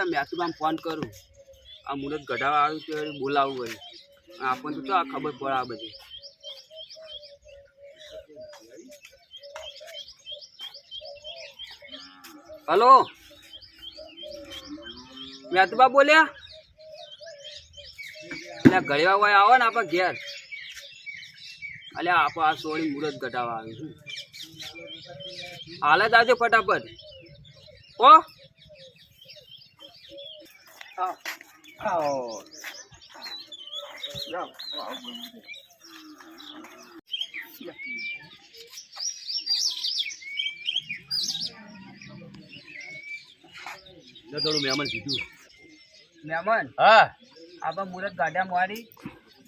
પેલા મેથુબામ ફોન કરું આ મુરત ગઢાવા આવ્યું તો વળી બોલાવું વળી આપણને તો આ ખબર પડે આ બધી. હલો? મેથુબા બોલ્યા? એટલે ગળ્યા હોય આવો ને આપણે ઘેર. અલ્યા આપણે આ સોળી મુરત ગઢાવા આવ્યું હાલ જ આવજો ફટાફટ. ઓ થોડું મહેમાન કીધું મહેમાન હા. આપણે મુરત ગાઢા મારી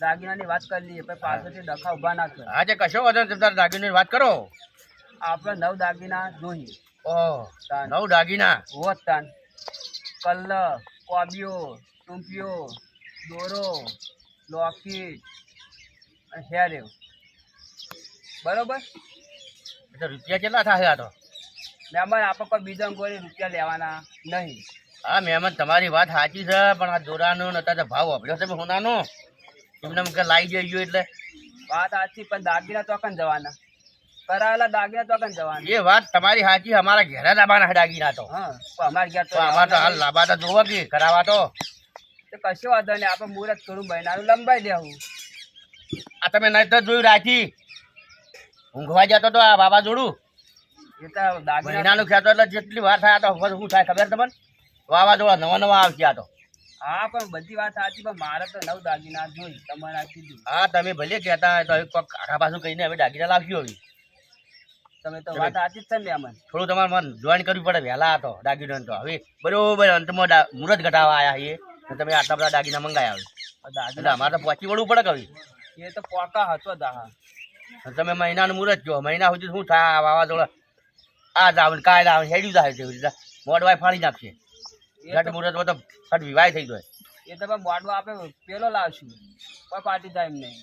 દાગીનાની વાત કરી લઈએ પાછળથી ડખા ઊભા ના કરે આજે કશો વધુ તમે દાગીનાની વાત કરો? આપણે નવ દાગીના જોઈએ ઓહ નવ દાગીના. હોત તાન. કલ્લ ટૂંપિયો દોરો લોકેટ અને હેરેવ બરોબર? એટલે રૂપિયા કેટલા થશે આ તો? મહેમાન આપણે કોઈ બીજા કોઈ રૂપિયા લેવાના નહીં. હા મહેમાન તમારી વાત સાચી છે પણ આ દોરાનો ને અત્યારે ભાવ વાપર્યો છે સોનાનો? એમને એમ કે લાવી જઈ એટલે. વાત સાચી પણ દાગીના તો કન જવાના. કરાયેલા દાગીના તો કન જવાના. એ વાત તમારી સાચી અમારા ઘેરા લાવવાના દાગીના તો. હા અમારે ઘેર તો આમાં તો હાલ લાવવા તો જોવો કે કરાવવા તો. તો કશો વાંધો નહીં આપણે મુહૂર્ત થોડું મહિનાનું લંબાઈ દેવું. આ તમે નહીં તો જોયું રાખી. ઊંઘવા જતો તો આ વાવાઝોડું. એ તો મહિનાનું ખેતો એટલે જેટલી વાર થાય તો શું થાય ખબર તમને? વાવાઝોડા નવા નવા આવશે આ તો. હા પણ બધી વાત સાચી પણ મારે તો નવ દાગીના જોઈ તમારે આ કીધું હા તમે ભલે કહેતા હોય તો હવે કોક આખા પાછું કહીને હવે દાગીના લાવશો હવે. તમે તો વાત સાચી જ છે ને અમને થોડું તમારે મન જોઈન કરવી પડે વહેલા હતો દાગીનો તો. હવે બરોબર અંતમાં મુહૂર્ત ઘટાવા આવ્યા છીએ. અને તમે આટલા બધા દાગીના મંગાયા પણ એટલે અમારે તો પહોંચી વળવું પડે કવિ એ તો પોકા હતો દાહા. તમે મહિનાનું મુહૂર્ત જો મહિના સુધી શું થાય? વાવાઝોડા આ ને કાલ આવે હેડ્યું જાય તેવી રીતે મોડવાય ફાડી નાખશે. ઘટ તો મુહૂર્તમાં તો ફટ વિવાય થઈ જાય એ તમે મોડવા આપે પેલો લાવશું. કોઈ પાર્ટી થાય એમ નહીં.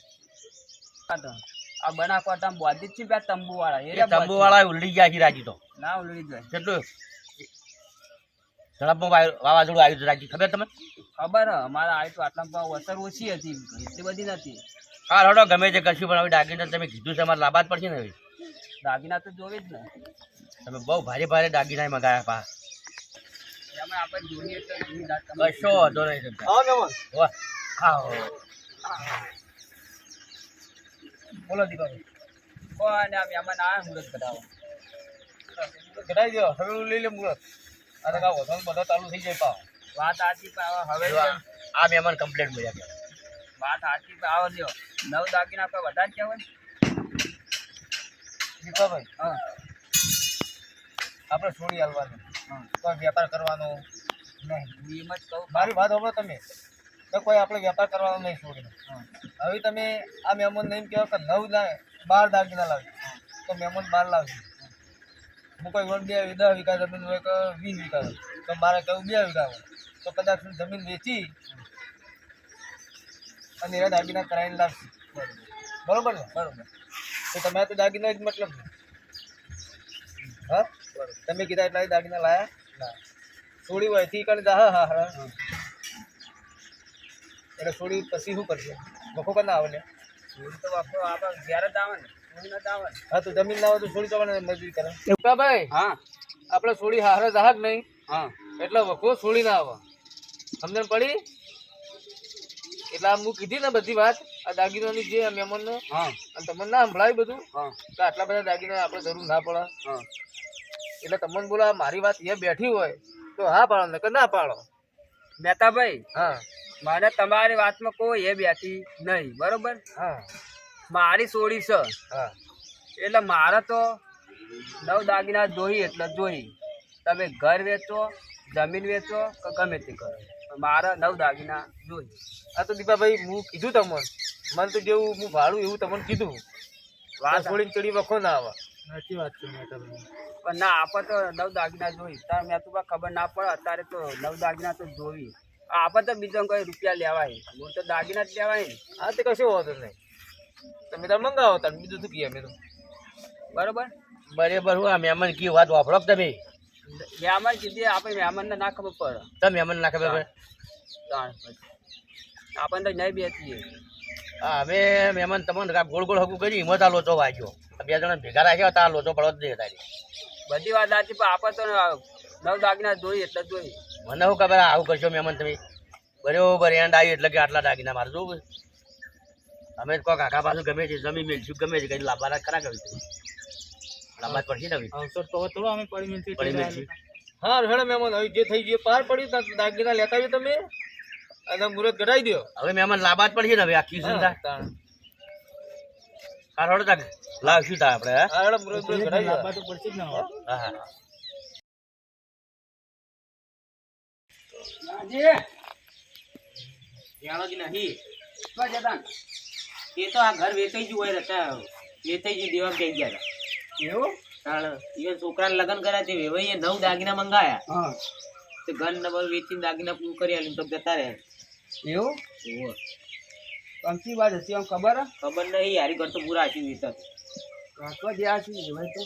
આ બના કોટા બોધી જ છે તંબુ વાળા એ તંબુ વાળા ઉલડી ગયા છે રાજી તો. ના ઉલડી જાય કેટલું? ઝડપમાં વાવાઝોડું આવ્યું હતું રાજી ખબર તમને? ખબર અમારે આવી તો આટલા અસર ઓછી હતી. એટલી બધી નથી હા રડો ગમે તે કરશું પણ હવે દાગીના તમે કીધું છે અમારે લાભા જ પડશે ને હવે. દાગીના તો જોવે જ ને. તમે બહુ ભારે ભારે દાગીના મંગાવ્યા પા. કશો વાંધો નહીં. બોલો દીપાભાઈ કોને આ મહેમાન આ મુહૂર્ત કઢાવો. કઢાઈ દો હવે લઈ લે મુહૂર્ત તો કાં વધો બધો ચાલુ થઈ જાય પાવ. વાત આજી પણ હવે આ- મહેમાન કમ્પ્લેટ મળ્યા કે વાત આજી પણ આવો લ્યો નવ દાગીના આપણે વધારે કહેવાય દીપાભાઈ હા. આપણે છોડી હાલવાનું. કોઈ વેપાર કરવાનો નહીં. એમ જ કહું મારી વાત સાંભળો તમે. તો કોઈ આપણે વેપાર કરવાનો નહીં છોડીને હવે તમે આ મહેમાનને એમ કહેવા કે નવ બાર દાગીના લાવજો તો મહેમાન બાર લાવશે. હું કોઈ વન બે દસ વીઘા જમીન હોય કે વીસ વીઘા હોય. તો મારે કહ્યું બે વીઘા હોય? તો કદાચ હું જમીન વેચી અને એના દાગીના કરાવીને લાવશે. બરોબર ને? બરોબર. તો તમે તો દાગીના જ મતલબ હા? તમે કીધા એટલા દાગીના લાયા? ના. થોડી હોયથી કરી હા હા હા. એટલે થોડી પછી શું કરશે? વખો કર ના આવે તો હા તો જમીન હોય તો થોડી જવાને મજૂરી કરે. ભાઈ હા. આપણે થોડી હારે જાહક નહીં. હા. એટલે વખો છોડી ના આવે. સમજણ પડી? એટલે હું કીધી ને બધી વાત આ દાગીનાની જે મહેમાન ને હા. અને તમને ના સંભળાય બધું હા. કે આટલા બધા દાગીના આપણે જરૂર ના પડે. હા. એટલે તમને બોલા મારી વાત એ બેઠી હોય તો હા પાડો ને કે ના પાડો. મહેતાભાઈ હા. મને તમારી વાતમાં કોઈ એ બેઠી નહીં બરોબર? હા. મારી સોડી છે. હા. એટલે મારે તો નવ દાગીના જોઈ એટલે જોઈ. તમે ઘર વેચો જમીન વેચો કે ગમે તે કરો. પણ મારે નવ દાગીના જોઈ. આ તો દીપાભાઈ હું કીધું તમને. મને તો જેવું હું ભાડું એવું તમને કીધું. વાત છોડીને ચડી વખો ના આવે. સાચી વાત છે પણ ના આપણે તો નવ દાગીના જોઈ. તાર મેં તો ખબર ના પડે અત્યારે તો નવ દાગીના તો જોઈ. આપણે તો બીજો કોઈ રૂપિયા લેવાય. હું તો દાગીના જ લેવાય. ને હા તે કશું હોતું નહીં. તમે તો મંગાવો તમે બીજું શું કહીએ અમે તો? બરોબર? બરાબર હું આ મહેમાન કી વાત વાપરો તમે? મહેમાન કીધી આપણે મહેમાનને ના ખબર પડે. તમે મહેમાન ના ખબર પડે. આપણને તો નહીં બેસીએ. હા અમે મહેમાન તમને ગોળ ગોળ હકું કરી હિંમત આ લોચો વાગ્યો. બે જણા ભેગા રાખ્યા હતા આ લોચો પડવા જ નહીં તારી. બધી વાત સાચી પણ આપણે તો નવ દાગીના જોઈએ એટલે જોઈ. મને શું ખબર આવું કરશો મહેમાન તમે? બરોબર એન્ડ આવી એટલે કે આટલા દાગીના મારે જોવું અમે તો કાકા પાછું ગમે છે જમી મેળશું ગમે છે કઈ લાંબા ખરા કરી લાંબા જ પડશે ને હવે? પડી મેળશું હા હેડો મહેમાન હવે જે થઈ ગયું પાર પડ્યું ત્યાં દાગીના લેતા આવ્યો તમે? અને મુહૂર્ત ઘટાઈ દો હવે મહેમાન લાંબા જ પડશે ને હવે આખી સંધા. હા હેડો તક લાવશું તા આપણે હા? હા હેડો મુહૂર્ત ઘટાઈ દો હા હા. નહીં. એ તો આ ઘર વેચાઈ ગયું હોય રતા વેચાઈ ગયું દેવા કહી ગયા હતા. એવું? એ છોકરાને લગ્ન કર્યા તે વેવાઈએ નવ દાગીના મંગાયા. તો ઘર નંબર વેચીને દાગીના પૂરું કરી આલ્યું તો જતા રહે એવું? એવું કંકી વાત હશે આમ ખબર? ખબર નહીં યારી ઘર તો પૂરા આશી દીધા કાકો જે આ છે ભાઈ તો?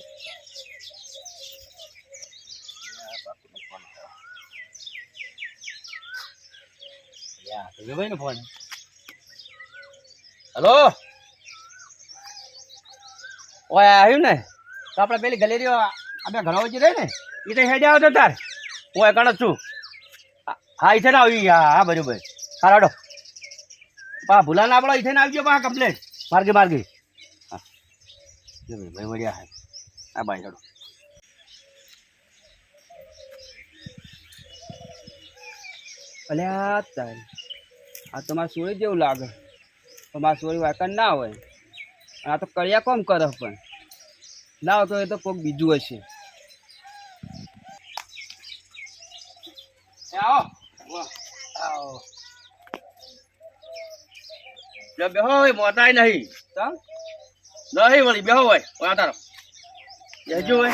ભાઈ નો ફોન. હલો? ઓય આવ્યું ને? તો આપણે પેલી ગલેરીઓ આપણે ઘણા વચ્ચે રહી ને એ તો હેડે આવતો તાર. હું એકણ જ છું. હા, ઈથે ના આવી હા હા બરોબર. હા રાડો પા ભૂલા ના આપણો ઈથે ના આવજો પા કમ્પ્લેટ. માર્ગે માર્ગે. હા. ભાઈ મળ્યા હા. હા ભાઈ રાડો અલ્યા તાર. આ તો મારે સોળી જેવું લાગે. પણ મારે સોળી વાકણ ના હોય. આ તો કર્યા કોમ કરે પણ. ના હોય તો એ તો કોઈક બીજું હશે. બેહો હોય મોતાય નહીં. નહીં વળી બેહો હોય ઓય તારો. બેહજો હોય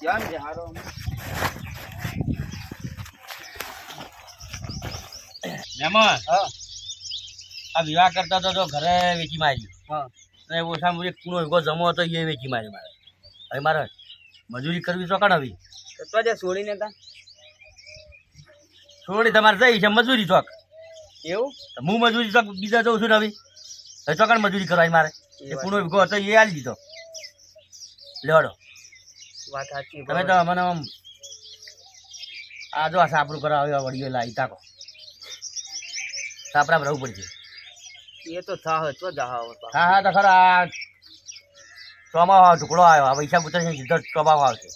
ધ્યાન હારો મહેમાન હા. આ વિવાહ કરતા તો તો ઘરે વેચી મારી હા. અને ઓછામાં એક કૂણો એકો જમો હતો એ વેચી મારી મારે. હવે મારે મજૂરી કરવી કણ આવી તો જે સોળીને તા. થોડી તમારે જઈ છે મજૂરી ચોક. એવું? હું મજૂરી ચોક બીજા જઉં છું ને હવે? ચોકણ મજૂરી કરવાની મારે? એ કૂણો વિગો હતો એ આલી દીધો. લેવાડો વાત સાચી તમે તો મને આમ આ જો આ સાપરું કરાવ્યો વડીયો લાવી તાકો. સાપરા રહું પડશે. એ તો થાહ તો જાહ હા હા તો ખરા. ચોમાવા ટુકડો આવ્યો આ પૈસા ઉતરશે સીધો ચોમાવા આવશે.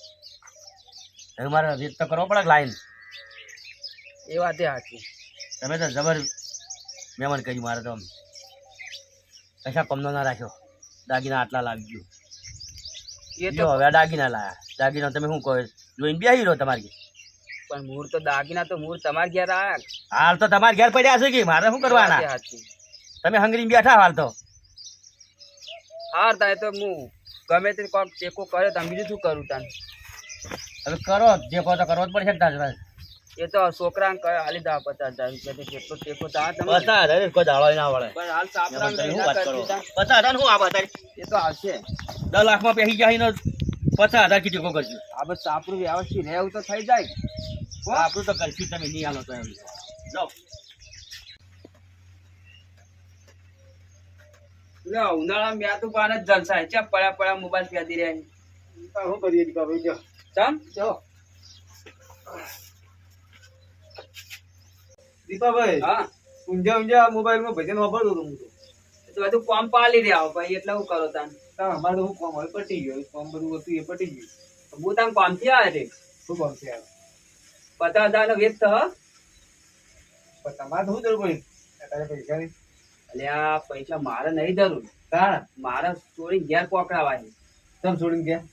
હવે મારે વેચ તો કરવો પડે લાઈન? એ વાતે સાચી તમે તો જબર મહેમાન કર્યું મારે તો પૈસા કમનો ના રાખ્યો. દાગીના આટલા લાવી ગયો. એ તો હવે દાગીના લાયા. દાગીના તમે શું કહો જોઈને બેસી રહ્યો તમારી પણ મૂળ તો દાગીના તો મૂળ તમારા ઘેર આવ્યા હાલ તો તમારે ઘેર પડ્યા છે કે? મારે શું કરવાના? વાતે તમે હંગરી બેઠા હાલ તો. હાર થાય તો હું. ગમે તે કોક ટેકો કરે તમે બીજું શું કરું તને? હવે કરો જે કહો તો કરવો જ પડશે તાજ એ તો છોકરાને કયો હાલી દા પચાસ હજાર રૂપિયા કેટલો ટેકો તા તમે પચાસ હજાર કોઈ દાડો ના વળે. પણ હાલ સાપરા ને વાત કરી. પચાસ હજાર શું આ બતારી એ તો આવશે. દસ લાખમાં પેહી જાય ને પચાસ હજાર કી ટેકો કરજો આ બસ સાપરું વ્યવસ્થિત રહેવું તો થઈ જાય. આપણું તો કરશું તમે નહીં હાલો તો એમ. જાઓ. લે, ઉનાળામાં મેં તો પાન જલસા છે. પડ્યા પડ્યા મોબાઈલ ફેંદી રહ્યા શું કરીએ દીપાભાઈ જો. ચાલ જો. દીપાભાઈ હા. ઊંઝા ઊંઝા મોબાઈલમાં ભજન વાપરતો હતો હું તો. બધું કોમ પાલી રહ્યા ભાઈ એટલે હું કરો તાન? અમારે તો હું કોમ હવે પટી ગયો કોમ બધું હતું એ પટી ગયું. હું તાન કોમથી આવે રે શું કોમ છે આ? પચાસ હજાર નો વેચ તો? તમારે તો શું જરૂર પડી? પૈસા આ પૈસા મારે નહીં જરૂર કારણ મારે ચોરી ઘેર છે તમે છોડીને ગયા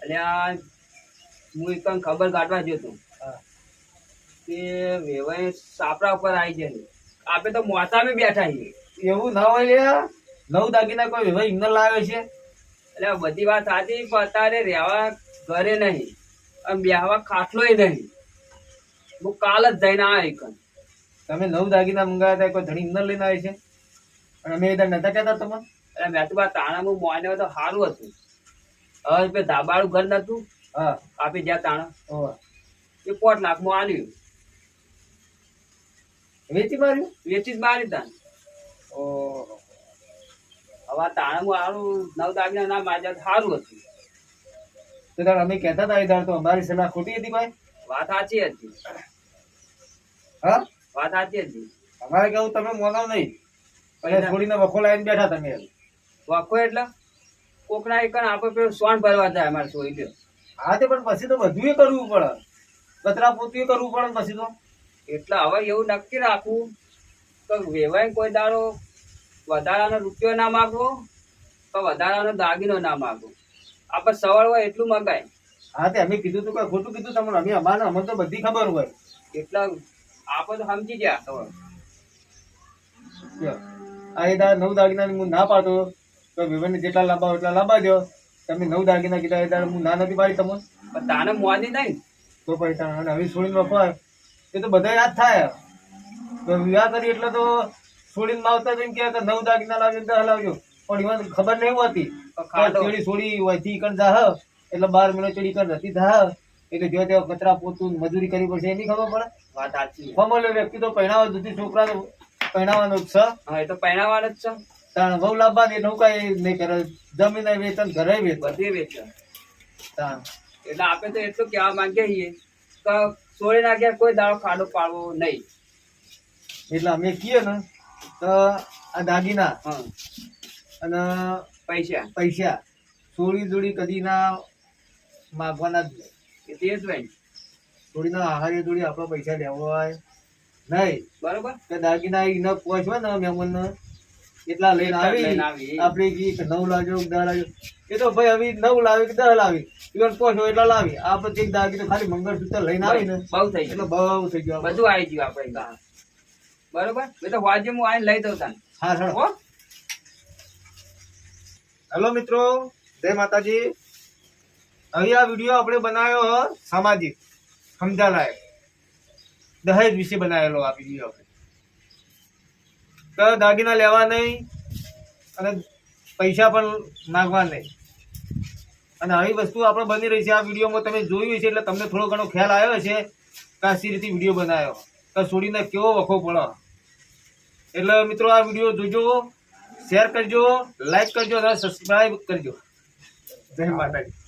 અલ્યા આ હું એક ખબર કાઢવા ગયો હતો. કે વેવાય સાપરા ઉપર આવી જાય આપણે તો મોસામે બેઠા છીએ. એવું ના હોય લ્યા નવ દાગીના કોઈ વેવાય ઇમને લાવે છે? એટલે આ બધી વાત સાચી પણ અત્યારે રહેવા ઘરે નહીં. અને બેહવા ખાટલોય નહીં. હું કાલ જ જઈને આ એક તમે નવ દાગીના મંગાવ્યા હતા કોઈ ધણી ઇન્દર લઈને આવે છે? અને અમે એ નતા કહેતા તમે? એટલે મેં તો બા તાણા હું મોને તો સારું હતું. હવે પેલું ધાબાળું ઘર નતું. હા. આપી જ્યાં તાણા. એ પોટ લાખમાં આલ્યું. વેચી માર્યું? વેચી જ મારી તાન ઓ હવે તાણમાં આલું નવ દાગીના ના માર્યા સારું હતું. તો તાર અમે કહેતા હતા એ દાડ તો અમારી સલાહ ખોટી હતી ભાઈ? વાત સાચી હતી. હા? વાત સાચી હતી. અમારે કેવું તમે મોનો નહીં. અને છોડીને વખો લાવીને બેઠા તમે વખો એટલે કોકના એક આપણે પેલું સોન ભરવા જાય અમારે છોડી લ્યો હા તે પણ પછી તો બધું એ કરવું પડે. કચરા પોતું કરવું પડે પછી તો. એટલે હવે એવું નક્કી રાખવું તો વેવાય કોઈ દાડો વધારાનો રૂપિયો ના માગવો તો વધારાનો દાગીનો ના માગવો. આપણે સવાળ હોય એટલું મગાય. હા તે અમે કીધું તું કે ખોટું કીધું તમને. અમે અમારે અમને તો બધી ખબર હોય. એટલે આપણે તો સમજી ગયા લ્યો. આ દાડ નવ દાગીના હું ના પાડતો તો વિવનને જેટલા લાંબા એટલા લાંબા દો તમે નવ દાગીના કીધા એ હું ના નથી પાડી તમને. પણ તાને મોદી નહીં તો પછી તાને હવે છોડીને વખો એ તો બધા યાદ થાય. તો વિવાહ કરી એટલે તો છોડીને માવતા જઈને કે નવ દાગીના લાવ્યો દસ લાવ્યો. પણ એમાં ખબર નહીં હોતી. ચડી છોડી હોયથી કણ જાહ એટલે બાર મહિનો ચડી કણ નથી જાહ એટલે જો તે કચરા પોતું મજૂરી કરવી પડશે એની ખબર પડે. વાત સાચી કોમલ વ્યક્તિ તો પહેણાવા દૂધી છોકરા તો પહેણાવાનો જ છે. હા એ તો પહેણાવાનો જ છે. તાણ બહુ લાવવાની એનું કઈ નહીં કરે. જમીન વેચન ઘરે વેચ. બધી વેચે. તાણ. એટલે આપણે તો એટલું કહેવા માંગીએ છીએ કે સોળી નાખ્યા કોઈ દાડો ખાડો પાડવો નહીં. એટલે અમે કહીએ ને તો આ દાગીના હા. અને પૈસા. પૈસા. સોળી જોડી કદી ના માગવાના જ નહીં. એ તે જ ભાઈ થોડીના આહારી જોડી આપણો પૈસા લેવા હોય. નહીં. બરોબર? કે દાગીના ઈને પહોંચવા ને મહેમાન એટલા લઈને આવી. આપણે કી કે નવ લાવજો દસ લાવજો એ તો ભાઈ હવે નવ લાવી કે દસ લાવી. ઇવન પહોંચો એટલા લાવી. આપણે એક દાગી તો ખાલી મંગળસૂત્ર લઈને આવી ને. બહુ થઈ ગયું. બહુ થઈ ગયું બધું. આવી ગયું આપણે બરોબર? એ તો વાજે હું આવીને લઈ દઉં તાન. હા સર હો. હેલો મિત્રો. જય માતાજી. હવે આ વીડિયો આપણે બનાવ્યો સામાજિક. સમજા લાયક દહેજ વિશે બનાવેલો આ આપણે તો દાગીના લેવા નહીં અને પૈસા પણ માગવા નહીં. અને આવી વસ્તુ આપણે બની રહી છે. આ વિડીયોમાં તમે જોયું છે એટલે તમને થોડો ઘણો ખ્યાલ આવ્યો છે કે આ રીતે વીડિયો બનાવ્યો તો છોડીને કેવો વખો પડો. એટલે મિત્રો આ વીડિયો જોજો, શેર કરજો, લાઈક કરજો અને સબસ્ક્રાઈબ કરજો. જય માતાજી.